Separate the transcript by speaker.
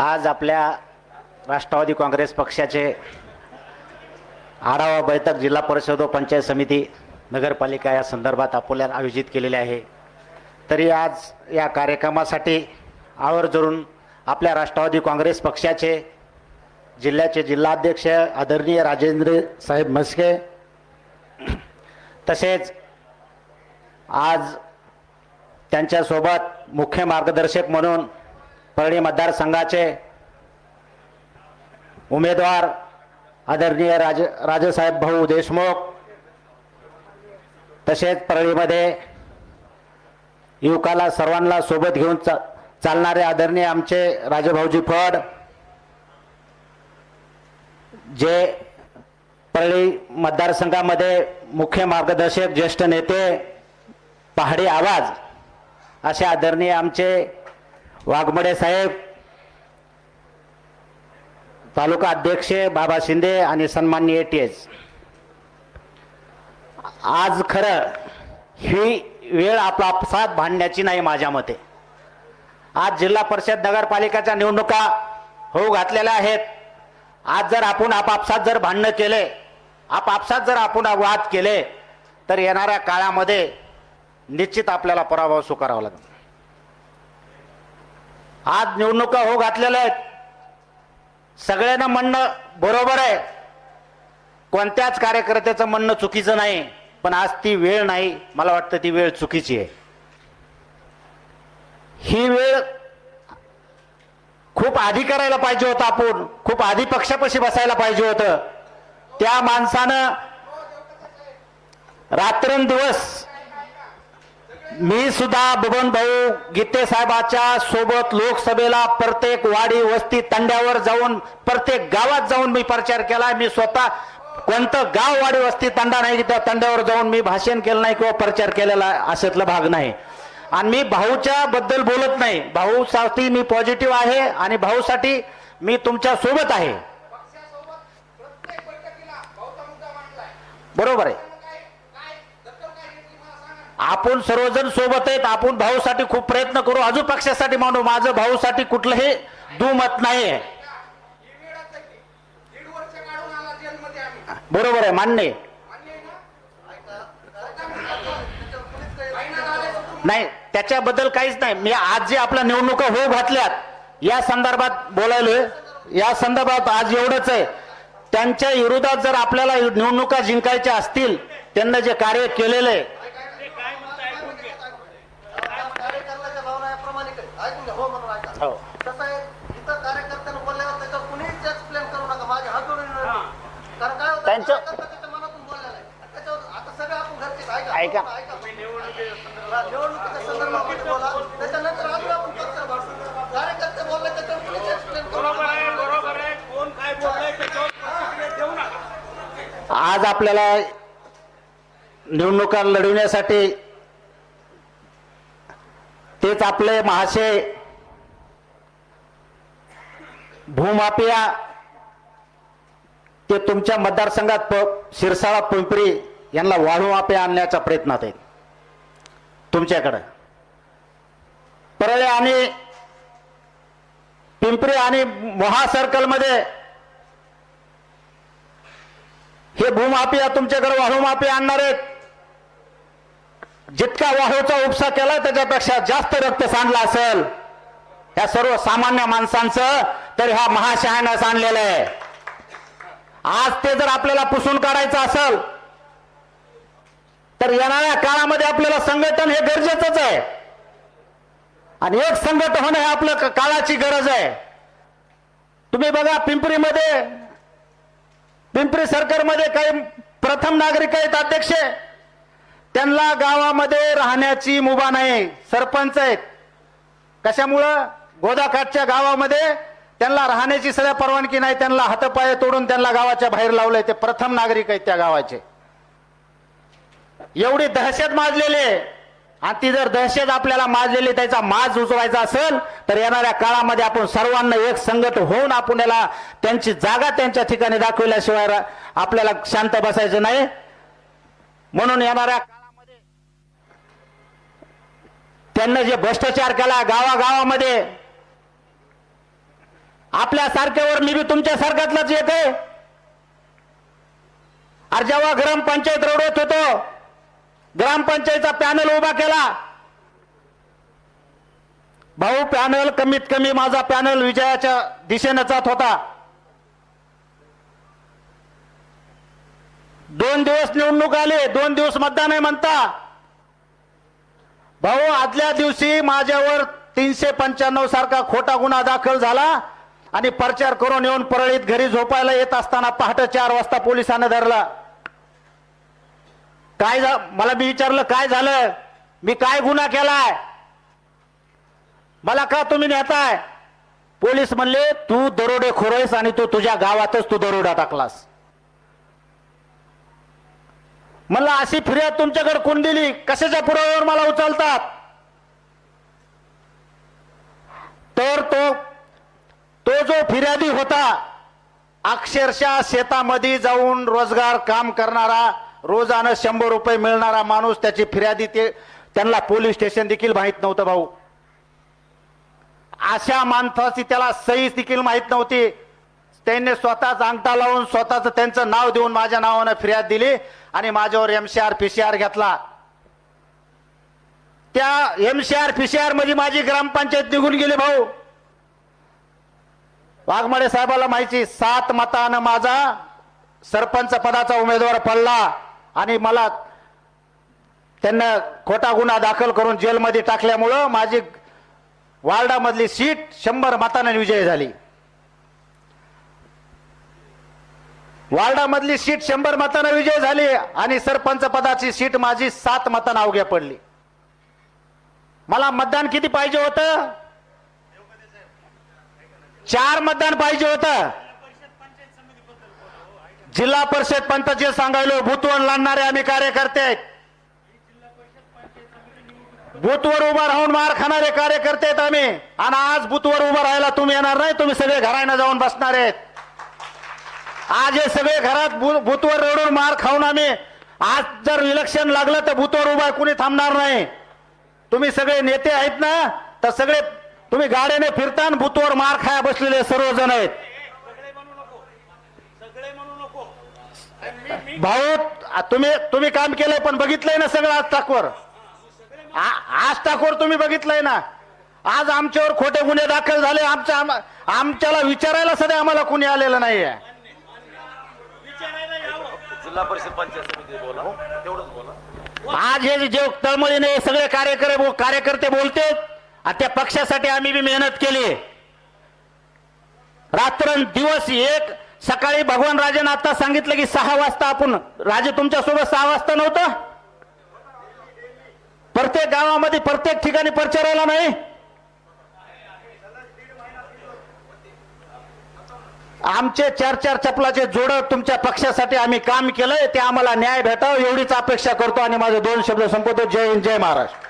Speaker 1: आज आपल्या राष्ट्रवादी काँग्रेस पक्षाचे आढावा बैठक जिल्हा परिषद व पंचायत समिती नगरपालिका या संदर्भात अकोल्यात आयोजित केलेले आहे. तरी आज या कार्यक्रमासाठी आवर्जून आपल्या राष्ट्रवादी काँग्रेस पक्षाचे जिल्ह्याचे जिल्हाध्यक्ष आदरणीय राजेंद्र साहेब म्हस्के तसेच आज त्यांच्यासोबत मुख्य मार्गदर्शक म्हणून परळी मतदारसंघाचे उमेदवार आदरणीय राज राजेसाहेब भाऊ देशमुख तसेच परळीमध्ये युवकाला सर्वांना सोबत घेऊन चा चालणारे आदरणीय आमचे राजेभाऊजी फड जे परळी मतदारसंघामध्ये मुख्य मार्गदर्शक ज्येष्ठ नेते पहाडी आवाज असे आदरणीय आमचे वाघमडे साहेब तालुका अध्यक्ष बाबा शिंदे आणि सन्मान्य टी आज खरं ही वेळ आपापसात भांडण्याची नाही माझ्या मते. आज जिल्हा परिषद नगरपालिकाच्या निवडणुका होऊ घातलेल्या आहेत. आज जर आपण आपापसात जर भांडणं केले आपापसात जर आपण वाद केले तर येणाऱ्या काळामध्ये निश्चित आपल्याला पराभव स्वीकारावा लागेल. आज निवडणुका हो घातलेल्या आहेत. सगळ्यांना म्हणणं बरोबर आहे. कोणत्याच कार्यकर्त्याचं म्हणणं चुकीचं नाही पण आज ती वेळ नाही. मला वाटतं ती वेळ चुकीची आहे. ही वेळ खूप आधी करायला पाहिजे होतं आपण. खूप आधी पक्षापाशी बसायला पाहिजे होतं. त्या माणसानं रात्रंदिवस मी सुद्धा बबन भाऊ गीते साहेबाच्या सोबत लोकसभेला प्रत्येक वाडी वस्ती तंड्यावर जाऊन प्रत्येक गावात जाऊन मी प्रचार केला मी स्वतः कोणतं गाव वाडी वस्ती तंडा नाही त्या तंड्यावर जाऊन मी भाषण केलं नाही किंवा प्रचार केलेला अशातला भाग नाही. आणि मी भाऊच्या बद्दल बोलत नाही. भाऊसाठी मी पॉझिटिव्ह आहे आणि भाऊसाठी मी तुमच्यासोबत आहे. बरोबर आहे. आपण सर्वजण सोबत आहेत. आपण भाऊसाठी खूप प्रयत्न करू. अजून पक्षासाठी मानू माझं भाऊसाठी कुठलंही दुमत नाही. बरोबर आहे मान्य नाही त्याच्याबद्दल काहीच नाही. मी आज जे आपल्या निवडणुका होऊ घातल्यात या संदर्भात बोलायलोय. या संदर्भात आज एवढंच आहे. त्यांच्या विरोधात जर आपल्याला निवडणुका जिंकायच्या असतील त्यांना जे कार्य केलेलं आहे
Speaker 2: कार्यकर्त्याच्या भावना या प्रामाणिक आहेत. ऐकून घ्या, हो म्हणून ऐका.
Speaker 1: हो.
Speaker 2: कसं आहे, इथं कार्यकर्त्यानं बोलल्यावर त्याच्यावर कुणीच explain करू नका. माझे हात जोडून विनंती. कारण काय होतं,
Speaker 1: त्यांचं-
Speaker 2: कार्यकर्ता त्याच्या मनातून बोललेला आहे. त्याच्यावर आता सगळे आपण घरचेच. ऐका,
Speaker 1: ऐका.
Speaker 2: ऐका. हा, निवडणुकीच्या संदर्भामध्ये बोला. त्याच्यानंतर अजून आपण पक्षाला भाषण. कार्यकर्ते बोलले त्याच्यावर कुणीच explain करू
Speaker 3: बरोबर
Speaker 2: नका.
Speaker 3: आहे बरोबर आहे कोण काय बोललंय त्याच्यावर प्रतिक्रिया देऊ नका
Speaker 1: आज आपल्याला निवडणुका लढविण्यासाठी तेच आपले महाशय भूमाफिया ते तुमच्या मतदारसंघात प- शिरसाळा पिंपरी यांना वाळू आणण्याचा आणण्याच्या प्रयत्नात आहेत. तुमच्याकडं. परळे आणि पिंपरी आणि मोहा सर्कलमध्ये हे भूमाफिया तुमच्याकडे वाळू आणणार आहेत. जितका वाहूचा उपसा केला त्याच्यापेक्षा जास्त रक्त सांडला असेल. या सर्व सामान्य माणसांचं तर ह्या महाशहानं आणलेलं आहे. आज ते जर आपल्याला पुसून काढायचं असेल तर येणाऱ्या काळामध्ये आपल्याला संघटन हे गरजेचंच आहे. आणि एक संघट होणं हे आपलं काळाची गरज आहे. तुम्ही बघा पिंपरीमध्ये पिंपरी सरकारमध्ये काही प्रथम नागरिक आहेत अध्यक्ष त्यांना गावामध्ये राहण्याची मुभा नाही सरपंच आहेत. कशामुळं? गोदाकाठच्या गावामध्ये त्यांना राहण्याची सध्या परवानगी नाही त्यांना हातपाय तोडून त्यांना गावाच्या बाहेर लावलंय. ते प्रथम नागरिक आहेत त्या गावाचे. एवढी दहशत माजलेली आहे. आणि ती जर दहशत आपल्याला माजलेली त्याचा माज उचवायचा असेल तर येणाऱ्या काळामध्ये आपण सर्वांना एक संगत होऊन आपण याला त्यांची जागा त्यांच्या ठिकाणी दाखविल्याशिवाय आपल्याला शांत बसायचं नाही. म्हणून येणाऱ्या काळामध्ये त्यांना जे भ्रष्टाचार केला गावागावामध्ये आपल्या सारख्यावर मी बी तुमच्या सारख्यातलाच येते आहे अरे जेव्हा ग्रामपंचायत रडवत होतो ग्रामपंचायतचा पॅनल उभा केला. भाऊ पॅनल कमीत कमी माझा पॅनल विजयाच्या दिशेने जात होता. दोन दिवस निवडणूक आले दोन दिवस मतदान आहे म्हणता. भाऊ आदल्या दिवशी माझ्यावर तीनशे पंच्याण्णव सारखा खोटा गुन्हा दाखल झाला. आणि प्रचार करून येऊन परळीत घरी झोपायला येत असताना पहाटे चार वाजता पोलिसांना धरला. काय मला मी विचारलं काय झालं? मी काय गुन्हा केलाय? मला का तुम्ही नेताय? पोलीस म्हणले तू दरोडे खोरोयस आणि तू तुझ्या गावातच तू दरोडा टाकलास. मला अशी फिर्याद तुमच्याकडे कोण दिली? कशाच्या पुराव्यावर मला उचलतात? तर तो तो जो फिर्यादी होता अक्षरशः शेतामध्ये जाऊन रोजगार काम करणारा रोजानं शंभर रुपये मिळणारा माणूस त्याची फिर्यादी ते त्यांना पोलीस स्टेशन देखील माहीत नव्हतं भाऊ. अशा माणसाची त्याला सही देखील माहीत नव्हती. त्यांनी स्वतःच अंगठा लावून स्वतःच त्यांचं नाव देऊन माझ्या नावानं फिर्याद दिली आणि माझ्यावर एमसीआर पीसीआर घेतला. त्या एमसीआर पीसीआरमध्ये माझी ग्रामपंचायत निघून गेली भाऊ. वाघमारे साहेबाला माहिती सात मतानं माझा सरपंच पदाचा उमेदवार पडला आणि मला त्यांना खोटा गुन्हा दाखल करून जेलमध्ये टाकल्यामुळं माझी वार्डामधली सीट शंभर मतानं विजय झाली. वार्डामधली सीट शंभर मतानं विजय झाली आणि सरपंच पदाची सीट माझी सात मतानं अवघ्या पडली. मला मतदान किती पाहिजे होतं? चार मतदान पाहिजे होतं. जिल्हा परिषद पंचायत सांगायलो भूतवर लढणारे आम्ही कार्यकर्ते आहेत. बूथवर उभा राहून मार खाणारे कार्यकर्ते आहेत आम्ही. आणि आज बूथवर उभं राहायला तुम्ही येणार नाही तुम्ही सगळे घरानं जाऊन बसणार आहेत. आज हे सगळे घरात बू- बूथवर रडून मार खाऊन आम्ही आज जर इलेक्शन लागलं तर बूथवर उभा कुणी थांबणार नाही. तुम्ही सगळे नेते आहेत ना तर सगळे तुम्ही गाड्याने फिरता आणि बूथवर मार खाया बसलेले सर्वजण आहेत. भाऊ तुम्ही तुम्ही काम केलंय पण बघितलंय ना सगळं आज टाकवर? आ- आज टाकवर तुम्ही बघितलंय ना? आज आमच्यावर खोटे गुन्हे दाखल झाले आमच्या आम- आमच्याला विचारायला सध्या आम्हाला कुणी आलेलं नाहीये.
Speaker 4: जिल्हा परिषद पंचायत समिती बोला तेवढंच बोला.
Speaker 1: आज हे जे तळमळीने सगळे कार्यकर्ते कार्यकर्ते बोलते आणि त्या पक्षासाठी आम्ही बी मेहनत केली. रात्र दिवस एक सकाळी भगवान राजेनं आता सांगितलं की सहा वाजता आपण राजे तुमच्यासोबत सहा वाजता नव्हतं? प्रत्येक गावामध्ये प्रत्येक ठिकाणी प्रचाराला नाही? आमचे चार चार चपलाचे जोड तुमच्या पक्षासाठी आम्ही काम केलंय ते आम्हाला न्याय भेटावं एवढीच अपेक्षा करतो आणि माझे दोन शब्द संपवतो. जय हिंद जय महाराष्ट्र.